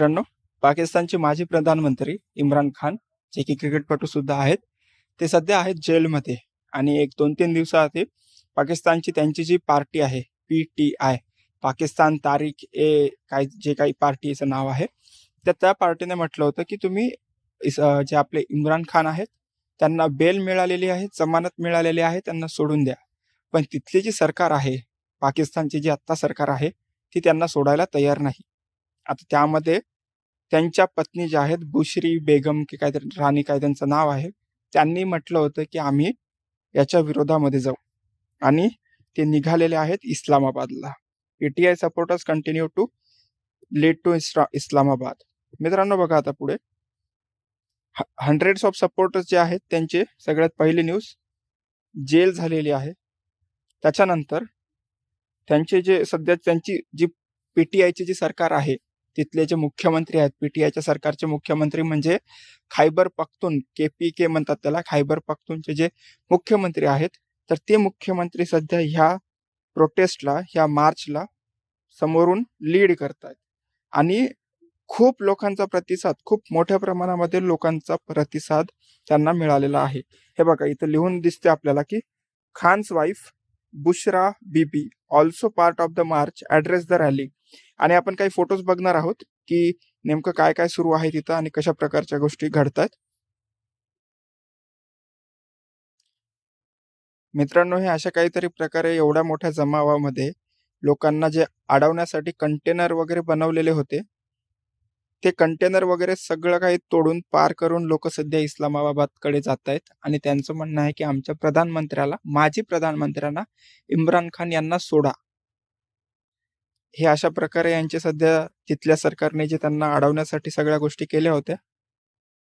मित्रांनो पाकिस्तानचे माजी प्रधानमंत्री इम्रान खान जे की क्रिकेटपटू सुद्धा आहेत ते सध्या आहेत जेलमध्ये. आणि एक दोन तीन दिवसाआधी पाकिस्तानची त्यांची जी पार्टी आहे पी टी आय पाकिस्तान तारीख ए काय जे काही पार्टीचं नाव आहे तर त्या पार्टीने म्हटलं होतं की तुम्ही जे आपले इम्रान खान आहेत त्यांना बेल मिळालेली आहे जमानत मिळालेली आहे त्यांना सोडून द्या. पण तिथली जी सरकार आहे पाकिस्तानची जी आत्ता सरकार आहे ती त्यांना सोडायला तयार नाही. आता त्यामध्ये त्यांच्या पत्नी ज्या आहेत बुश्री बेगम की काहीतरी राणी काय त्यांचं नाव आहे त्यांनी म्हटलं होतं की आम्ही याच्या विरोधामध्ये जाऊ. आणि ते निघालेले आहेत इस्लामाबादला. ETI supporters continue to lead to Islamabad. मित्रांनो बघा आता पुढे. हंड्रेड्स ऑफ सपोर्टर्स जे आहेत त्यांचे सगळ्यात पहिली न्यूज जेल झालेली आहे. त्याच्यानंतर त्यांचे जे सध्या त्यांची जी पीटीआयची जी सरकार आहे तिथले जे मुख्यमंत्री आहेत पीटीआयच्या सरकारचे मुख्यमंत्री म्हणजे खायबर पख्तून के पी के म्हणतात त्याला खायबर पख्तूनचे जे मुख्यमंत्री आहेत तर ते मुख्यमंत्री सध्या ह्या प्रोटेस्टला ह्या मार्चला समोरून लीड करतायत. आणि खूप लोकांचा प्रतिसाद खूप मोठ्या प्रमाणामध्ये लोकांचा प्रतिसाद त्यांना मिळालेला आहे. हे बघा इथं लिहून दिसते आपल्याला की Khan's wife Bushra Bibi also part of the march address the rally आणि आपण काही फोटोज बघणार आहोत की नेमकं काय काय सुरू आहे तिथं आणि कशा प्रकारच्या गोष्टी घडतात मित्रांनो हे अशा काहीतरी प्रकारे एवढ्या मोठ्या जमावामध्ये लोकांना जे अडवण्यासाठी कंटेनर वगैरे बनवलेले होते ते कंटेनर वगैरे सगळं काही तोडून पार करून लोक सध्या इस्लामाबादकडे जात आहेत आणि त्यांचं म्हणणं आहे की आमच्या प्रधानमंत्र्याला माजी प्रधानमंत्र्यांना इम्रान खान यांना सोडा. हे अशा प्रकारे यांचे सध्या तिथल्या सरकारने जे त्यांना अडवण्यासाठी सगळ्या गोष्टी केल्या होत्या.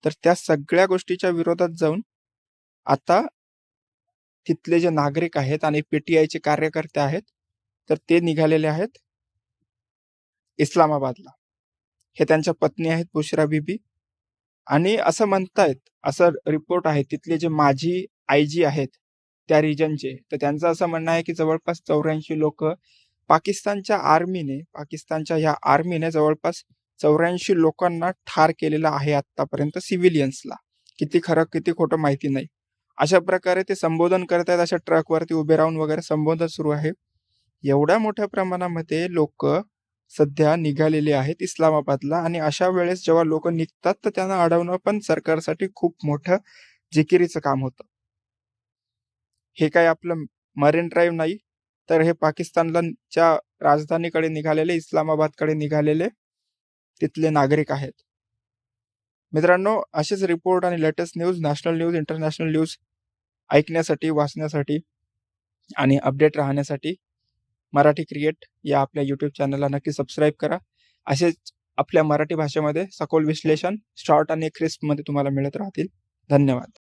तर त्या सगळ्या गोष्टीच्या विरोधात जाऊन आता तिथले जे नागरिक आहेत आणि पीटीआयचे कार्यकर्ते आहेत तर ते निघालेले आहेत इस्लामाबादला. हे त्यांच्या पत्नी आहेत बुशरा बीबी आणि असं म्हणतायत असं रिपोर्ट आहे तिथले जे माजी आय जी आहेत त्या रिजनचे तर त्यांचं असं म्हणणं आहे की जवळपास चौऱ्याऐंशी लोक पाकिस्तानच्या आर्मीने पाकिस्तानच्या ह्या आर्मीने जवळपास चौऱ्याऐंशी लोकांना ठार केलेलं आहे आतापर्यंत सिव्हिलियन्सला. किती खरं किती खोटं माहिती नाही. अशा प्रकारे ते संबोधन करतायत अशा ट्रकवरती उभे राहून वगैरे संबोधन सुरू आहे. एवढ्या मोठ्या प्रमाणामध्ये लोक सध्या निघालेले आहेत इस्लामाबादला आणि अशा वेळेस जेव्हा लोक निघतात तर त्यांना अडवणं पण सरकारसाठी खूप मोठं जिकिरीचं काम होतं. हे काय आपलं मरीन ड्राईव्ह नाही? तर हे पाकिस्तानच्या राजधानीकडे निघालेले इस्लामाबादकडे निघालेले तिथले नागरिक आहेत. मित्रांनो असेच रिपोर्ट आणि latest news national news international news ऐकण्यासाठी वाचण्यासाठी आणि अपडेट राहण्यासाठी मराठी क्रिएट या आपल्या यूट्यूब चॅनलला नक्की सबस्क्राईब करा. असेच आपल्या मराठी भाषेमध्ये सखोल विश्लेषण शॉर्ट आणि क्रिस्पमध्ये तुम्हाला मिळत राहतील. धन्यवाद.